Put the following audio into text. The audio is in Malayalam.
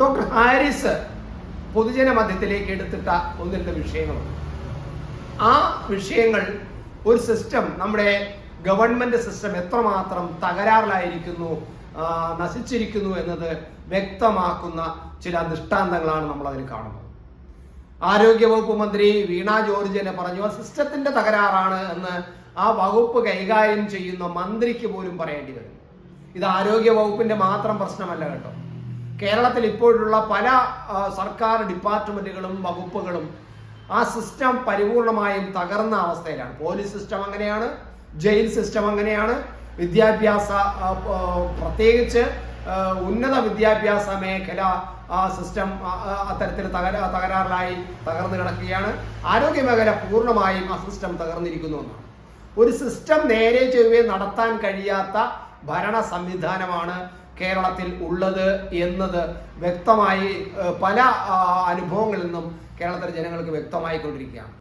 ഡോക്ടർ ഹാരിസ് പൊതുജന മധ്യത്തിലേക്ക് എടുത്തിട്ട ഒന്ന് രണ്ട് വിഷയങ്ങളുണ്ട് ആ വിഷയങ്ങൾ ഒരു സിസ്റ്റം നമ്മുടെ ഗവൺമെന്റ് സിസ്റ്റം എത്രമാത്രം തകരാറിലായിരിക്കുന്നു നശിച്ചിരിക്കുന്നു എന്നത് വ്യക്തമാക്കുന്ന ചില ദൃഷ്ടാന്തങ്ങളാണ് നമ്മൾ അതിൽ കാണുന്നത്. ആരോഗ്യവകുപ്പ് മന്ത്രി വീണ ജോർജ് തന്നെ പറഞ്ഞു സിസ്റ്റത്തിന്റെ തകരാറാണ് എന്ന് ആ വകുപ്പ് കൈകാര്യം ചെയ്യുന്ന മന്ത്രിക്ക് പോലും പറയേണ്ടി വരും. ഇത് ആരോഗ്യ വകുപ്പിന്റെ മാത്രം പ്രശ്നമല്ല കേട്ടോ. കേരളത്തിൽ ഇപ്പോഴുള്ള പല സർക്കാർ ഡിപ്പാർട്ട്മെന്റുകളും വകുപ്പുകളും ആ സിസ്റ്റം പരിപൂർണമായും തകർന്ന അവസ്ഥയിലാണ്. പോലീസ് സിസ്റ്റം അങ്ങനെയാണ് ജയിൽ സിസ്റ്റം അങ്ങനെയാണ്. വിദ്യാഭ്യാസ പ്രത്യേകിച്ച് ഉന്നത വിദ്യാഭ്യാസ മേഖല സിസ്റ്റം അത്തരത്തിൽ തകര തകരാറിലായി തകർന്നു കിടക്കുകയാണ്. ആരോഗ്യ മേഖല പൂർണമായും ആ സിസ്റ്റം തകർന്നിരിക്കുന്നു എന്നാണ്. ഒരു സിസ്റ്റം നേരെ ചൊവ്വേ നടത്താൻ കഴിയാത്ത ഭരണ സംവിധാനമാണ് കേരളത്തിൽ ഉള്ളത് എന്നത് വ്യക്തമായി പല അനുഭവങ്ങളിൽ നിന്നും കേരളത്തിലെ ജനങ്ങൾക്ക് വ്യക്തമായിക്കൊണ്ടിരിക്കുകയാണ്.